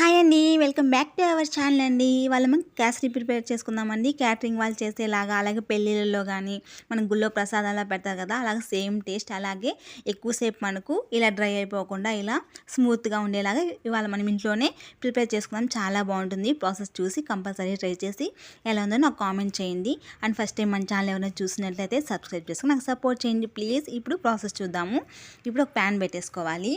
Hi అండి welcome back to our channel అండి. వాళ్ళ మనం క్యాసరీ ప్రిపేర్ చేసుకుందామండి. క్యాటరింగ్ వాళ్ళు చేసేలాగా అలాగే పెళ్ళిళ్ళలో కానీ మనం గుళ్ళో ప్రసాదాలు పెడతారు కదా అలాగే సేమ్ టేస్ట్ అలాగే ఎక్కువసేపు మనకు ఇలా డ్రై అయిపోకుండా ఇలా స్మూత్గా ఉండేలాగా ఇవాళ మనం ఇంట్లోనే ప్రిపేర్ చేసుకుందాం. చాలా బాగుంటుంది. ప్రాసెస్ చూసి కంపల్సరీ ట్రై చేసి ఎలా ఉందో నాకు కామెంట్ చేయండి. అండ్ ఫస్ట్ టైం మన ఛానల్ ఎవరైనా చూసినట్లయితే సబ్స్క్రైబ్ చేసుకుని నాకు సపోర్ట్ చేయండి. ప్లీజ్ ఇప్పుడు ప్రాసెస్ చూద్దాము. ఇప్పుడు ఒక ప్యాన్ పెట్టేసుకోవాలి.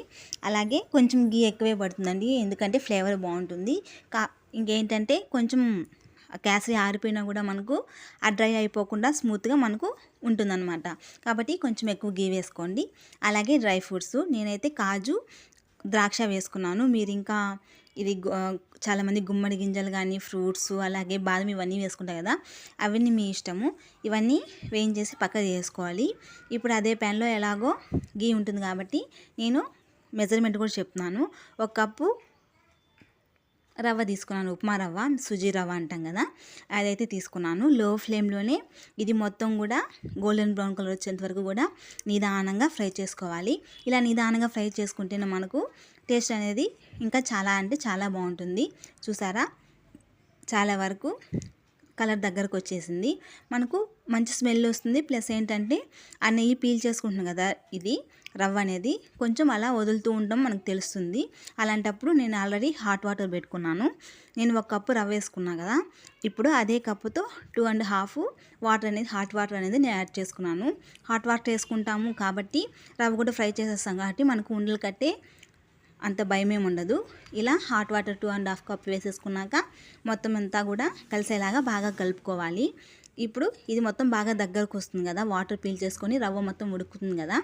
అలాగే కొంచెం గీ ఎక్కువే పడుతుందండి. ఎందుకంటే ఫ్లేవర్ బాగుంటుంది. కా ఇంకేంటంటే కొంచెం కేసరి ఆరిపోయినా కూడా మనకు ఆ డ్రై అయిపోకుండా స్మూత్గా మనకు ఉంటుందన్నమాట. కాబట్టి కొంచెం ఎక్కువ గీ వేసుకోండి. అలాగే డ్రై ఫ్రూట్స్ నేనైతే కాజు ద్రాక్ష వేసుకున్నాను. మీరు ఇంకా ఇది చాలామంది గుమ్మడి గింజలు కానీ ఫ్రూట్స్ అలాగే బాదం ఇవన్నీ వేసుకుంటారు కదా అవన్నీ మీ ఇష్టము. ఇవన్నీ వేయించేసి పక్కకు చేసుకోవాలి ఇప్పుడు అదే ప్యాన్లో ఎలాగో గీ ఉంటుంది కాబట్టి నేను మెజర్మెంట్ కూడా చెప్తున్నాను. ఒక కప్పు రవ్వ తీసుకున్నాను. ఉప్మా రవ్వ సుజీ రవ్వ అంటాం కదా అదైతే తీసుకున్నాను. లో ఫ్లేమ్లోనే ఇది మొత్తం కూడా గోల్డెన్ బ్రౌన్ కలర్ వచ్చేంత వరకు కూడా నిదానంగా ఫ్రై చేసుకోవాలి. ఇలా నిదానంగా ఫ్రై చేసుకుంటేనే మనకు టేస్ట్ అనేది ఇంకా చాలా అంటే చాలా బాగుంటుంది. చూసారా? చాలా వరకు కలర్ దగ్గరకు వచ్చేసింది మనకు మంచి స్మెల్ వస్తుంది. ప్లస్ ఏంటంటే ఆ నెయ్యి పీల్ చేసుకుంటున్నాం కదా ఇది రవ్వ అనేది కొంచెం అలా వదులుతూ ఉండడం మనకు తెలుస్తుంది. అలాంటప్పుడు నేను ఆల్రెడీ హాట్ వాటర్ పెట్టుకున్నాను. నేను ఒక కప్పు రవ్వ వేసుకున్నాను కదా ఇప్పుడు అదే కప్పుతో టూ అండ్ హాఫ్ వాటర్ అనేది హాట్ వాటర్ అనేది నేను యాడ్ చేసుకున్నాను. హాట్ వాటర్ వేసుకుంటాము కాబట్టి రవ్వ కూడా ఫ్రై చేసేస్తాం కాబట్టి మనకు ఉండలు కట్టే అంత భయమేమి ఉండదు. ఇలా hot water two and half cup వేసేసుకున్నాక మొత్తం అంతా కూడా కలిసేలాగా బాగా కలుపుకోవాలి. ఇప్పుడు ఇది మొత్తం బాగా దగ్గరకు వస్తుంది కదా వాటర్ పీల్ చేసుకొని రవ్వ మొత్తం ఉడుకుతుంది కదా.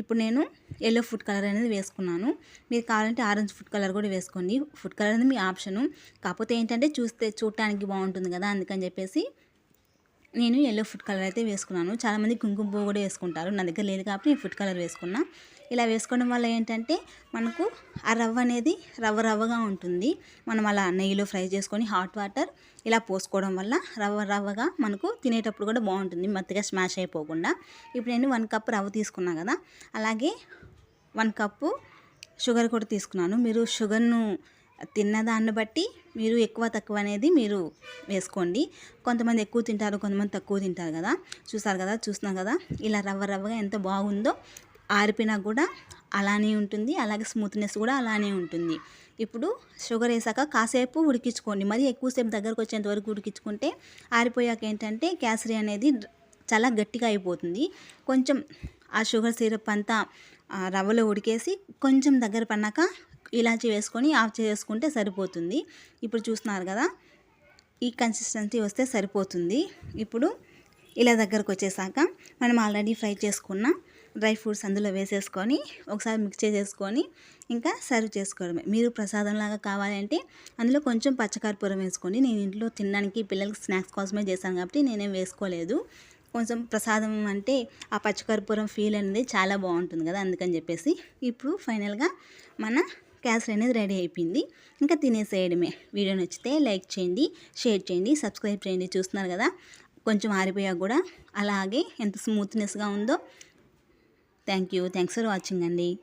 ఇప్పుడు నేను ఎల్లో ఫుడ్ కలర్ అనేది వేసుకున్నాను. మీరు కావాలంటే ఆరెంజ్ ఫుడ్ కలర్ కూడా వేసుకోండి. ఫుడ్ కలర్ అనేది మీ ఆప్షను కాకపోతే ఏంటంటే చూస్తే చూడటానికి బాగుంటుంది కదా అందుకని చెప్పేసి నేను ఎల్లో ఫుడ్ కలర్ అయితే వేసుకున్నాను. చాలామంది కుంకుమ పువ్వు కూడా వేసుకుంటారు. నా దగ్గర లేదు కాబట్టి నేను ఫుడ్ కలర్ వేసుకున్నా. ఇలా వేసుకోవడం వల్ల ఏంటంటే మనకు ఆ రవ్వ అనేది రవ్వ రవ్వగా ఉంటుంది. మనం అలా నెయ్యిలో ఫ్రై చేసుకొని హాట్ వాటర్ ఇలా పోసుకోవడం వల్ల రవ్వ రవ్వగా మనకు తినేటప్పుడు కూడా బాగుంటుంది. మత్తిగా స్మాష్ అయిపోకుండా. ఇప్పుడు నేను వన్ కప్ రవ్వ తీసుకున్నాను కదా. అలాగే వన్ కప్పు షుగర్ కూడా తీసుకున్నాను. మీరు షుగర్ను తిన్న దాన్ని బట్టి మీరు ఎక్కువ తక్కువ అనేది మీరు వేసుకోండి. కొంతమంది ఎక్కువ తింటారు కొంతమంది తక్కువ తింటారు కదా. చూసారు కదా చూసినా కదా. ఇలా రవ్వ రవ్వగా ఎంత బాగుందో ఆరిపినా కూడా అలానే ఉంటుంది. అలాగే స్మూత్నెస్ కూడా అలానే ఉంటుంది. ఇప్పుడు షుగర్ వేసాక కాసేపు ఉడికించుకోండి. మరి ఎక్కువసేపు దగ్గరకు వచ్చేంత వరకు ఉడికించుకుంటే ఆరిపోయాక ఏంటంటే క్యాసరీ అనేది చాలా గట్టిగా అయిపోతుంది. కొంచెం ఆ షుగర్ సిరప్ అంతా రవ్వలో ఉడికేసి కొంచెం దగ్గర పన్నాక ఇలాచి వేసుకొని ఆఫ్ చేసుకుంటే సరిపోతుంది. ఇప్పుడు చూస్తున్నారు కదా ఈ కన్సిస్టెన్సీ వస్తే సరిపోతుంది. ఇప్పుడు ఇలా దగ్గరకు వచ్చేసాక మనం ఆల్రెడీ ఫ్రై చేసుకున్న డ్రై ఫ్రూట్స్ అందులో వేసేసుకొని ఒకసారి మిక్స్ చేసేసుకొని ఇంకా సర్వ్ చేసుకోవడమే. మీరు ప్రసాదంలాగా కావాలంటే అందులో కొంచెం పచ్చకర్పూరం వేసుకోండి నేను ఇంట్లో తినడానికి పిల్లలకి స్నాక్స్ కోసమే చేశాను కాబట్టి నేనేం వేసుకోలేదు. కొంచెం ప్రసాదం అంటే ఆ పచ్చకర్పూరం ఫీల్ అనేది చాలా బాగుంటుంది కదా అందుకని చెప్పేసి ఇప్పుడు ఫైనల్గా మన క్యాసరీ అనేది రెడీ అయిపోయింది. ఇంకా తినేసేయడమే. వీడియో నచ్చితే లైక్ చేయండి షేర్ చేయండి సబ్స్క్రైబ్ చేయండి. చూస్తున్నారు కదా? కొంచెం ఆరిపోయాక కూడా. అలాగే ఎంత స్మూత్నెస్గా ఉందో. Thank you. Thanks for watching అండి.